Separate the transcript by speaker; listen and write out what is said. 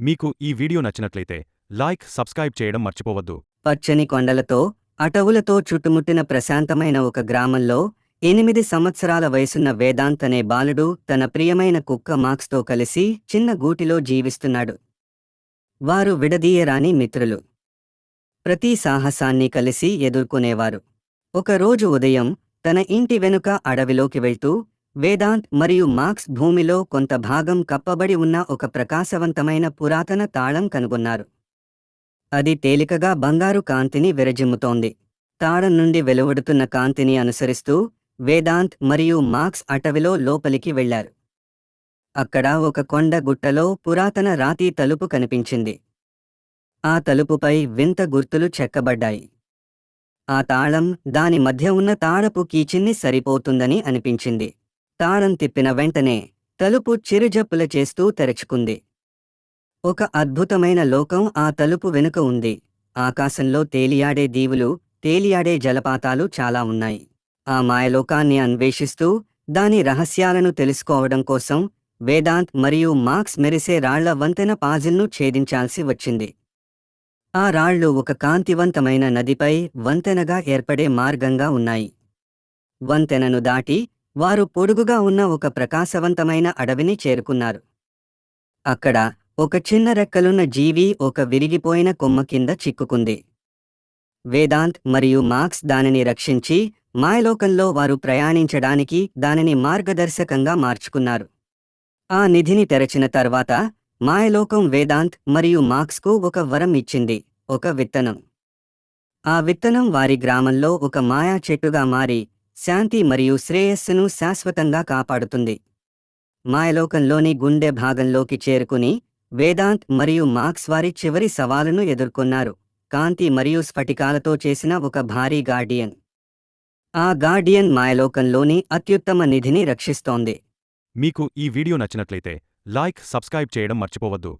Speaker 1: మీకు ఈ వీడియో నచ్చినట్లయితే లైక్ సబ్స్క్రైబ్ చేయడం మర్చిపోవద్దు.
Speaker 2: పచ్చని కొండలతో అటవులతో చుట్టుముట్టిన ప్రశాంతమైన ఒక గ్రామంలో ఎనిమిది సంవత్సరాల వయసున్న వేదాంత్ అనే బాలుడు తన ప్రియమైన కుక్క మాక్స్తో కలిసి చిన్న గూటిలో జీవిస్తున్నాడు. వారు విడదీయరాని మిత్రులు. ప్రతి సాహసాన్ని కలిసి ఎదుర్కొనేవారు. ఒకరోజు ఉదయం తన ఇంటి వెనుక అడవిలోకి వెళ్తూ వేదాంత్ మరియు మార్క్స్ భూమిలో కొంత భాగం కప్పబడి ఉన్న ఒక ప్రకాశవంతమైన పురాతన తాళం కనుగొన్నారు. అది తేలికగా బంగారు కాంతిని విరజిమ్ముతోంది. తాళం నుండి వెలువడుతున్న కాంతిని అనుసరిస్తూ వేదాంత్ మరియు మార్క్స్ అటవిలో లోపలికి వెళ్ళారు అక్కడ ఒక కొండ గుట్టలో పురాతన రాతి తలుపు కనిపించింది. ఆ తలుపుపై వింత గుర్తులు చెక్కబడ్డాయి. ఆ తాళం దాని మధ్య ఉన్న తాళపు కీచిన్ని సరిపోతుందని అనిపించింది. తానం తిప్పిన వెంటనే తలుపు చిరుజప్పుల చేస్తూ తెరుచుకుంది. ఒక అద్భుతమైన లోకం ఆ తలుపు వెనుక ఉంది. ఆకాశంలో తేలియాడే దీవులు తేలియాడే జలపాతాలు చాలా ఉన్నాయి. ఆ మాయలోకాన్ని అన్వేషిస్తూ దాని రహస్యాలను తెలుసుకోవడం కోసం వేదాంత్ మరియు మార్క్స్ మెరిసే రాళ్ళ వంతెన పాజిల్ను ఛేదించాల్సి వచ్చింది. ఆ రాళ్ళు ఒక కాంతివంతమైన నదిపై వంతెనగా ఏర్పడే మార్గంగా ఉన్నాయి. వంతెనను దాటి వారు పొడుగుగా ఉన్న ఒక ప్రకాశవంతమైన అడవిని చేరుకున్నారు. అక్కడ ఒక చిన్న రెక్కలున్న జీవి ఒక విరిగిపోయిన కొమ్మ కింద చిక్కుకుంది. వేదాంత్ మరియు మార్క్స్ దానిని రక్షించి మాయలోకంలో వారు ప్రయాణించడానికి దానిని మార్గదర్శకంగా మార్చుకున్నారు. ఆ నిధిని తెరచిన తర్వాత మాయలోకం వేదాంత్ మరియు మార్క్స్కు ఒక వరం ఇచ్చింది ఒక విత్తనం. ఆ విత్తనం వారి గ్రామంలో ఒక మాయా చెట్టుగా మారి శాంతి మరియు శ్రేయస్సును శాశ్వతంగా కాపాడుతుంది. మాయలోకంలోని గుండె భాగంలోకి చేరుకుని వేదాంత్ మరియు మార్క్స్ వారి చివరి సవాలును ఎదుర్కొన్నారు. కాంతి మరియు స్ఫటికాలతో చేసిన ఒక భారీ గార్డియన్. ఆ గార్డియన్ మాయలోకంలోని అత్యుత్తమ నిధిని రక్షిస్తోంది.
Speaker 1: మీకు ఈ వీడియో నచ్చినట్లయితే లైక్ సబ్స్క్రైబ్ చేయడం మర్చిపోవద్దు.